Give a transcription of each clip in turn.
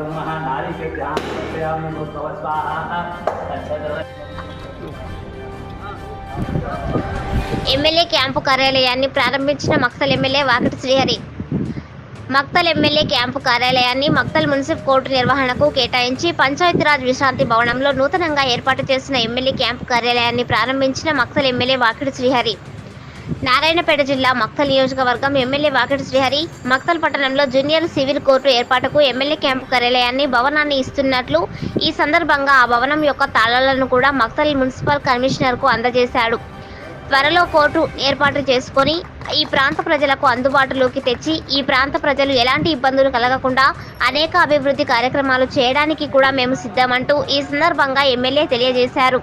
సమర్పయామి MLA camp కార్యాలయాన్ని ప్రారంభించిన Makthal MLA Vakiti Srihari. Makthal MLA camp కార్యాలయాన్ని మక్తల్ మున్సిపల్ కోర్టు నిర్వహణకు కేటాయించి పంచాయతీరాజ్ విశ్రాంతి భవనంలో నూతనంగా ఏర్పాటు చేసిన ఎమ్మెల్యే క్యాంపు కార్యాలయాన్ని ప్రారంభించిన మక్తల్ ఎమ్మెల్యే వాకిడి శ్రీహరి. నారాయణపేట జిల్లా మక్తల్ నియోజకవర్గం ఎమ్మెల్యే వాకిటి శ్రీహరి మక్తల్ పట్టణంలో జూనియర్ సివిల్ కోర్టు ఏర్పాటుకు ఎమ్మెల్యే క్యాంపు కార్యాలయాన్ని భవనాన్ని ఇస్తున్నట్లు ఈ సందర్భంగా ఆ భవనం యొక్క తాళాలను కూడా మక్తల్ మున్సిపల్ కమిషనర్కు అందజేశాడు. త్వరలో కోర్టు ఏర్పాటు చేసుకొని ఈ ప్రాంత ప్రజలకు అందుబాటులోకి తెచ్చి ఈ ప్రాంత ప్రజలు ఎలాంటి ఇబ్బందులు కలగకుండా అనేక అభివృద్ధి కార్యక్రమాలు చేయడానికి కూడా మేము సిద్ధమంటూ ఈ సందర్భంగా ఎమ్మెల్యే తెలియజేశారు.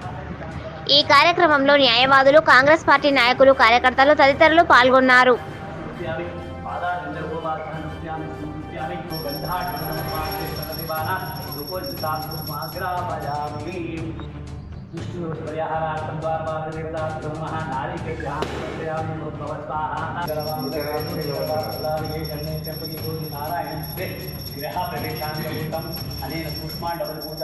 ఈ కార్యక్రమంలో న్యాయవాదులు కాంగ్రెస్ పార్టీ నాయకులు కార్యకర్తలు తదితరులు పాల్గొన్నారు గృహ ప్రవేశాన్ని అనే నృత్యామి డబుల్ పూజ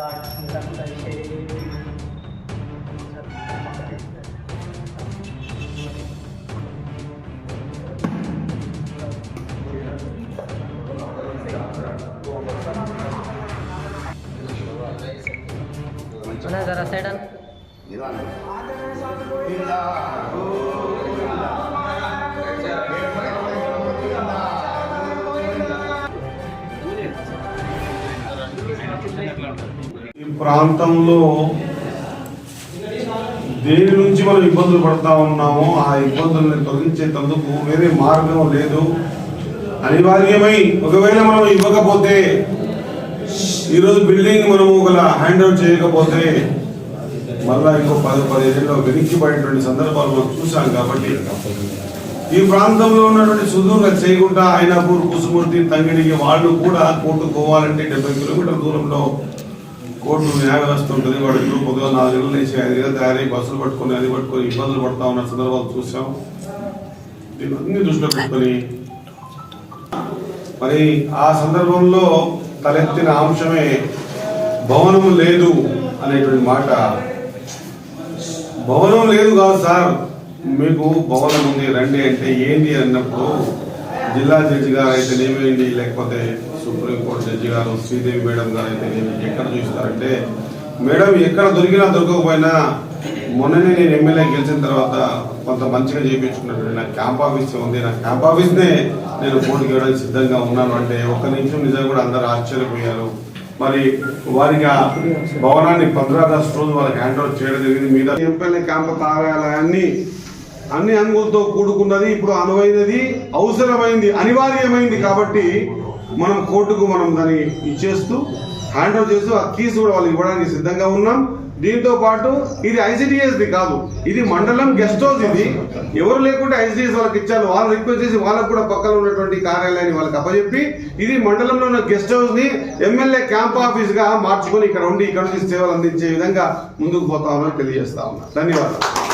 అన్న జరా సైడ్ ఈ ప్రాంతంలో దేని నుంచి మనం ఇబ్బందులు పడతా ఉన్నామో ఆ ఇబ్బందుల్ని తొలగించేటందుకు వేరే మార్గం లేదు. అనివార్యమై ఒకవేళ మనం ఇవ్వకపోతే ఈరోజు బిల్డింగ్ మనము ఒక హ్యాండ్ అవుట్ చేయకపోతే మళ్ళా ఇంకో పది పదిహేనులో వెనక్కి పడేటువంటి సందర్భాలు మనం చూసాం కాబట్టి ఈ ప్రాంతంలో ఉన్నటువంటి సుదూర చేయకుంట ఆయనపూర్ కుసుమూర్తి తంగిడికి వాళ్ళు కూడా కోర్టు పోవాలంటే డెబ్బై కిలోమీటర్ల దూరంలో కోర్టు న్యాయ వ్యవస్థ ఉంటుంది. వాడు ఇప్పుడు పొద్దుగా నాలుగు నెలలు నుంచి ఐదు నెలలు తయారై బస్సులు పట్టుకొని అది పట్టుకొని ఇబ్బందులు పడతా ఉన్న సందర్భాలు చూసాం దీన్ని అన్ని దృష్టిలో పెట్టుకొని మరి ఆ సందర్భంలో తలెత్తిన అంశమే భవనం లేదు అనేటువంటి మాట. భవనం లేదు కాదు సార్. మీకు భవనం ఉంది రండి అంటే ఏంటి అన్నప్పుడు జిల్లా జడ్జి గారు అయితేనేమేంటి లేకపోతే సుప్రీంకోర్టు జడ్జి గారు శ్రీదేవి మేడం గారు అయితేనేమి ఎక్కడ చూస్తారంటే మేడం ఎక్కడ దొరికినా దొరకకపోయినా మొన్ననే నేను ఎమ్మెల్యే గెలిచిన తర్వాత కొంత మంచిగా చేయించుకున్నటువంటి నా క్యాంప్ ఆఫీస్ ఉంది. నా క్యాంప్ ఆఫీస్నే నేను పోటీ చేయడానికి సిద్ధంగా ఉన్నాను. అంటే ఒక్క నిమిషం నిజంగా కూడా అందరూ ఆశ్చర్యపోయారు. మరి వారికి ఆ భవనాన్ని పంద్రాదాస్ రోజు వాళ్ళకి హ్యాండ్ ఓవర్ చేయడం జరిగింది. మీద ఎమ్మెల్యే క్యాంప్ కార్యాలయాన్ని అన్ని అంగులతో కూడుకున్నది ఇప్పుడు అనువైనది అవసరమైంది అనివార్యమైంది కాబట్టి మనం కోర్టుకు మనం దాన్ని ఇచ్చేస్తూ హ్యాండ్ ఓవర్ చేస్తూ ఆ కీస్ కూడా వాళ్ళకి ఇవ్వడానికి సిద్ధంగా ఉన్నాం. దీంతో పాటు ఇది ICDS ది కాదు. ఇది మండలం గెస్ట్ హౌస్ ఇది. ఎవరు లేకుంటే ఐసిడిఎస్ వాళ్ళకి ఇచ్చారు. వాళ్ళు రిక్వెస్ట్ చేసి వాళ్ళకు కూడా పక్కన ఉన్నటువంటి కార్యాలయాన్ని వాళ్ళకి అప్పచెప్పి ఇది మండలంలో ఉన్న గెస్ట్ హౌస్ని ఎమ్మెల్యే క్యాంప్ ఆఫీస్గా మార్చుకొని ఇక్కడ ఉండి ఇక్కడ నుంచి సేవలు అందించే విధంగా ముందుకు పోతా ఉన్నామని తెలియజేస్తా ఉన్నా. ధన్యవాదాలు.